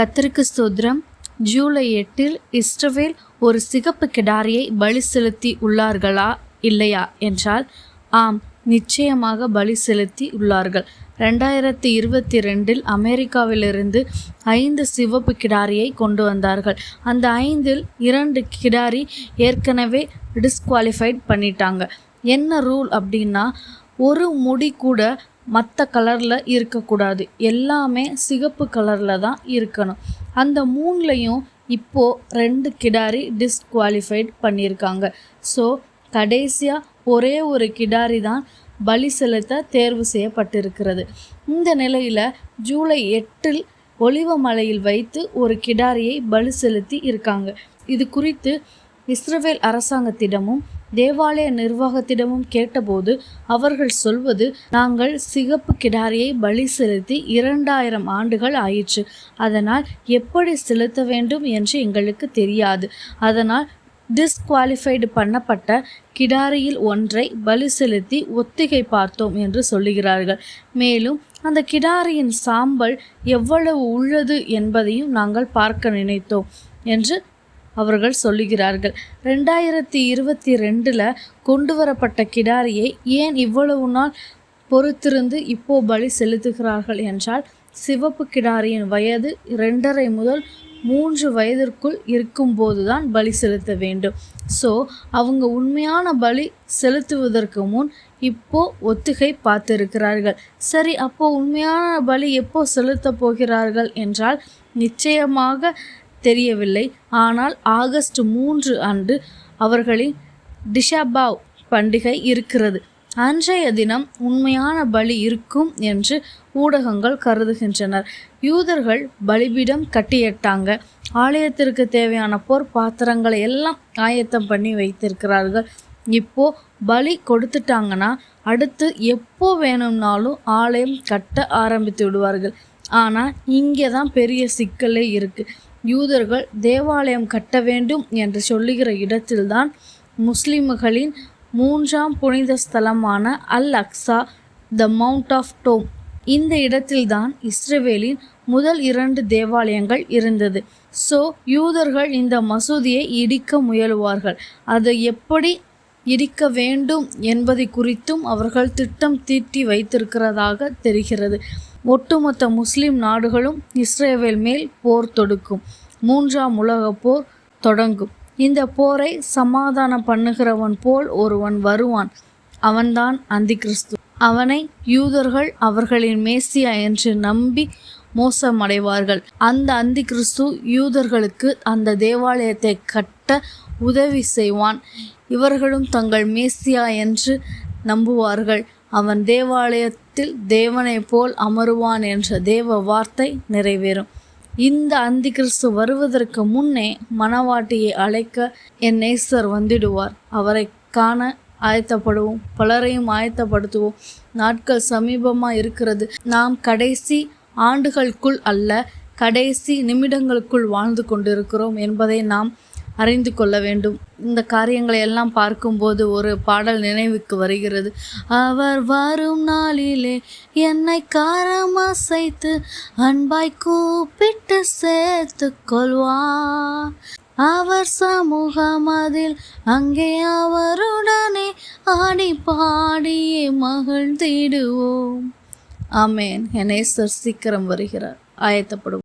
கத்தருக்கு ஸ்தோத்திரம். ஜூலை எட்டில் இஸ்ரவேல் ஒரு சிகப்பு கிடாரியை பலி செலுத்தி உள்ளார்களா? இல்லையா? என்றால் ஆம் நிச்சயமாக பலி செலுத்தி உள்ளார்கள். ரெண்டாயிரத்தி இருபத்தி ரெண்டில் அமெரிக்காவிலிருந்து ஐந்து சிவப்பு கிடாரியை கொண்டு வந்தார்கள். அந்த ஐந்தில் இரண்டு கிடாரி ஏற்கனவே டிஸ்குவாலிஃபைட் பண்ணிட்டாங்க. என்ன ரூல் அப்படின்னா ஒரு முடி கூட மற்ற கலரில் இருக்கக்கூடாது. எல்லாமே சிகப்பு கலரில் தான் இருக்கணும். அந்த மூணுலையும் இப்போது ரெண்டு கிடாரி டிஸ்குவாலிஃபைட் பண்ணியிருக்காங்க. ஸோ கடைசியாக ஒரே ஒரு கிடாரி தான் பலி செலுத்த தேர்வு செய்யப்பட்டிருக்கிறது. இந்த நிலையில் ஜூலை எட்டில் ஒலிவமலையில் வைத்து ஒரு கிடாரியை பலி செலுத்தி இருக்காங்க. இது குறித்து இஸ்ரவேல் அரசாங்கத்திடமும் தேவாலய நிர்வாகத்திடமும் கேட்டபோது அவர்கள் சொல்வது நாங்கள் சிகப்பு கிடாரியை பலி செலுத்தி இரண்டாயிரம் ஆண்டுகள் ஆயிற்று. அதனால் எப்படி செலுத்த வேண்டும் என்று எங்களுக்கு தெரியாது. அதனால் டிஸ்குவாலிஃபைடு பண்ணப்பட்ட கிடாரியில் ஒன்றை பலி செலுத்தி ஒத்திகை பார்த்தோம் என்று சொல்லுகிறார்கள். மேலும் அந்த கிடாரியின் சாம்பல் எவ்வளவு உள்ளது என்பதையும் நாங்கள் பார்க்க நினைத்தோம் என்று அவர்கள் சொல்லுகிறார்கள். ரெண்டாயிரத்தி இருபத்தி ரெண்டில் கொண்டு வரப்பட்ட கிடாரியை ஏன் இவ்வளவு நாள் பொறுத்திருந்து இப்போ பலி செலுத்துகிறார்கள் என்றால் சிவப்பு கிடாரியின் வயது ரெண்டரை முதல் மூன்று வயதிற்குள் இருக்கும்போதுதான் பலி செலுத்த வேண்டும். ஸோ அவங்க உண்மையான பலி செலுத்துவதற்கு முன் இப்போ ஒத்துகை பார்த்திருக்கிறார்கள். சரி அப்போ உண்மையான பலி எப்போ செலுத்த போகிறார்கள் என்றால் நிச்சயமாக தெரியவில்லை. ஆனால் ஆகஸ்ட் மூன்று அன்று அவர்களின் டிஷாபாவ் பண்டிகை இருக்கிறது. அன்றைய தினம் உண்மையான பலி இருக்கும் என்று ஊடகங்கள் கருதுகின்றனர். யூதர்கள் பலிபீடம் கட்டியட்டாங்க. ஆலயத்திற்கு தேவையான போர் பாத்திரங்களை எல்லாம் ஆயத்தம் பண்ணி வைத்திருக்கிறார்கள். இப்போ பலி கொடுத்துட்டாங்கன்னா அடுத்து எப்போ வேணும்னாலும் ஆலயம் கட்ட ஆரம்பித்து விடுவார்கள். ஆனால் இங்கே தான் பெரிய சிக்கலே இருக்குது யூதர்கள் தேவாலயம் கட்ட வேண்டும் என்று சொல்லுகிற இடத்தில்தான் முஸ்லிம்களின் மூன்றாம் புனித ஸ்தலமான Al Aqsa the mount of dome. இந்த இடத்தில்தான் இஸ்ரேவேலின் முதல் இரண்டு தேவாலயங்கள் இருந்தது. ஸோ யூதர்கள் இந்த மசூதியை இடிக்க முயலுவார்கள். அதை எப்படி இடிக்க வேண்டும் என்பதை குறித்தும் அவர்கள் திட்டம் தீட்டி வைத்திருக்கிறதாக தெரிகிறது. ஒட்டுமொத்த முஸ்லிம் நாடுகளும் இஸ்ரேவேல் மேல் போர் தொடுக்கும். மூன்றாம் உலக போர் தொடங்கும். இந்த போரை சமாதானம் பண்ணுகிறவன் போல் ஒருவன் வருவான். அவன்தான் அந்தி கிறிஸ்து அவனை யூதர்கள் அவர்களின் மேசியா என்று நம்பி மோசமடைவார்கள். அந்த அந்தி கிறிஸ்து யூதர்களுக்கு அந்த தேவாலயத்தை கட்ட உதவி செய்வான். இவர்களும் தங்கள் மேசியா என்று நம்புவார்கள். அவன் தேவாலயத்தில் தேவனைப் போல் அமருவான் என்ற தேவ வார்த்தை நிறைவேறும். இந்த அந்தி கிறிஸ்து வருவதற்கு முன்னே மணவாட்டியை அழைக்க என் நேசர் வந்துடுவார். அவரை காண ஆயத்தப்படுவோம். பலரையும் ஆயத்தப்படுத்துவோம். நாட்கள் சமீபமாக இருக்கிறது நாம் கடைசி ஆண்டுகளுக்குள் அல்ல கடைசி நிமிடங்களுக்குள் வாழ்ந்து கொண்டிருக்கிறோம் என்பதை நாம் அறிந்து கொள்ள வேண்டும். இந்த காரியங்களை எல்லாம் பார்க்கும்போது ஒரு பாடல் நினைவுக்கு வருகிறது. அவர் வரும் நாளிலே என்னை காரம் அசைத்து அன்பாய் கூப்பிட்டு சேர்த்து கொள்வார். அவர் சமூகம் அதில் அங்கே அவருடனே ஆடி பாடியே மகிழ்ந்திடுவோம். ஆமேன். என்னை சீக்கிரம் வருகிறார். ஆயத்தப்படும்.